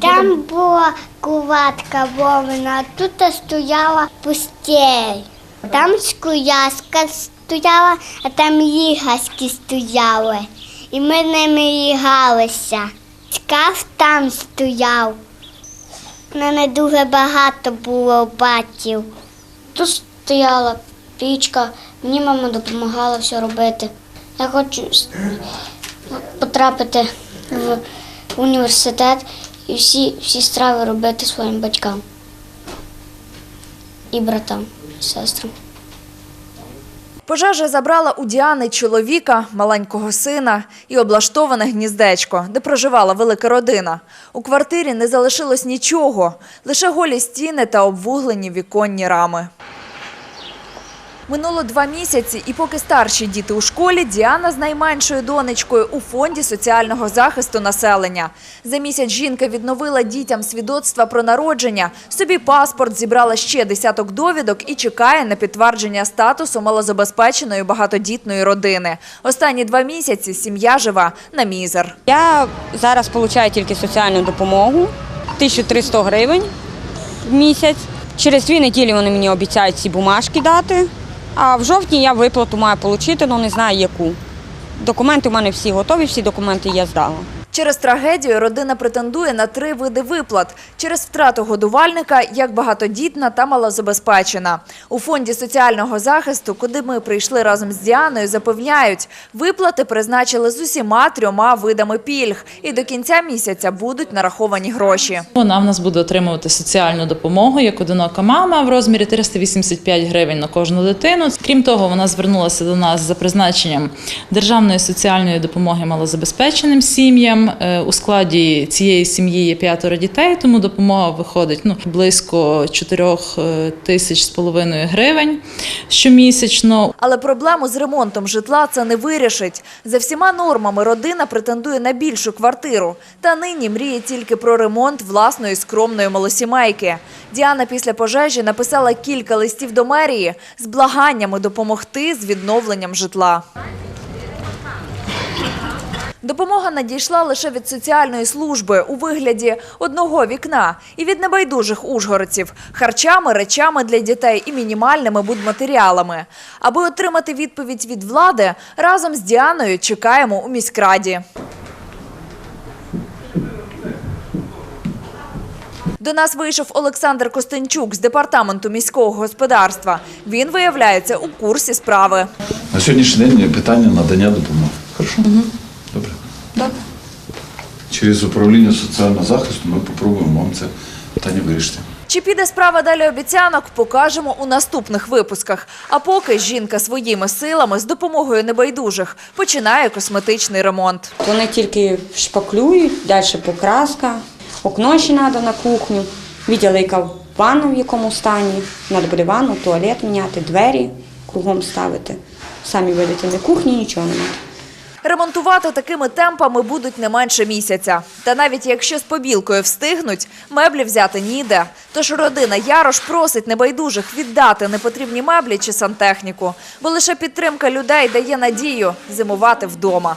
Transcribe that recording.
Там була куватка вовна, а тут стояла постель. Там скуяска стояла, а там лігаски стояли. І ми ними лігалися. Шкаф там стояв. У мене дуже багато було батьків. Тут стояла пічка, мені мама допомагала все робити. Я хочу потрапити в університет і всі, всі страви робити своїм батькам і братам, і сестрам. Пожежа забрала у Діани чоловіка, маленького сина і облаштоване гніздечко, де проживала велика родина. У квартирі не залишилось нічого, лише голі стіни та обвуглені віконні рами. Минуло два місяці, і поки старші діти у школі, Діана з найменшою донечкою у фонді соціального захисту населення. За місяць жінка відновила дітям свідоцтва про народження, собі паспорт, зібрала ще десяток довідок і чекає на підтвердження статусу малозабезпеченої багатодітної родини. Останні два місяці сім'я жива на мізер. Я зараз отримую тільки соціальну допомогу 1300 гривень в місяць. Через дві неділі вони мені обіцяють ці бумажки дати. А в жовтні я виплату маю отримати, але не знаю яку. Документи у мене всі готові, всі документи я здала. Через трагедію родина претендує на три види виплат через втрату годувальника як багатодітна та малозабезпечена. У фонді соціального захисту, куди ми прийшли разом з Діаною, запевняють, виплати призначили з усіма трьома видами пільг, і до кінця місяця будуть нараховані гроші. Вона в нас буде отримувати соціальну допомогу як одинока мама в розмірі 385 гривень на кожну дитину. Крім того, вона звернулася до нас за призначенням державної соціальної допомоги малозабезпеченим сім'ям. Е, У складі цієї сім'ї є п'ятеро дітей, тому допомога виходить ну близько 4 тисяч з половиною гривень щомісячно. Але проблему з ремонтом житла це не вирішить. За всіма нормами родина претендує на більшу квартиру. Та нині мріє тільки про ремонт власної скромної малосімейки. Діана після пожежі написала кілька листів до мерії з благаннями допомогти з відновленням житла. Допомога надійшла лише від соціальної служби у вигляді одного вікна і від небайдужих ужгородців – харчами, речами для дітей і мінімальними будматеріалами. Аби отримати відповідь від влади, разом з Діаною чекаємо у міськраді. До нас вийшов Олександр Костенчук з департаменту міського господарства. Він виявляється у курсі справи. На сьогоднішній день питання надання допомоги. Хорошо? Добре. Добре. Через управління соціального захисту ми спробуємо вам це питання вирішити. Чи піде справа далі обіцянок, покажемо у наступних випусках. А поки жінка своїми силами з допомогою небайдужих починає косметичний ремонт. Вони тільки шпаклюють, далі покраска, окно ще треба на кухню. Виділи, яка ванна в якому стані. Треба буде ванну, туалет міняти, двері кругом ставити. Самі видите, не кухні, нічого немає. Ремонтувати такими темпами будуть не менше місяця. Та навіть якщо з побілкою встигнуть, меблі взяти ніде. Тож родина Ярош просить небайдужих віддати непотрібні меблі чи сантехніку, бо лише підтримка людей дає надію зимувати вдома.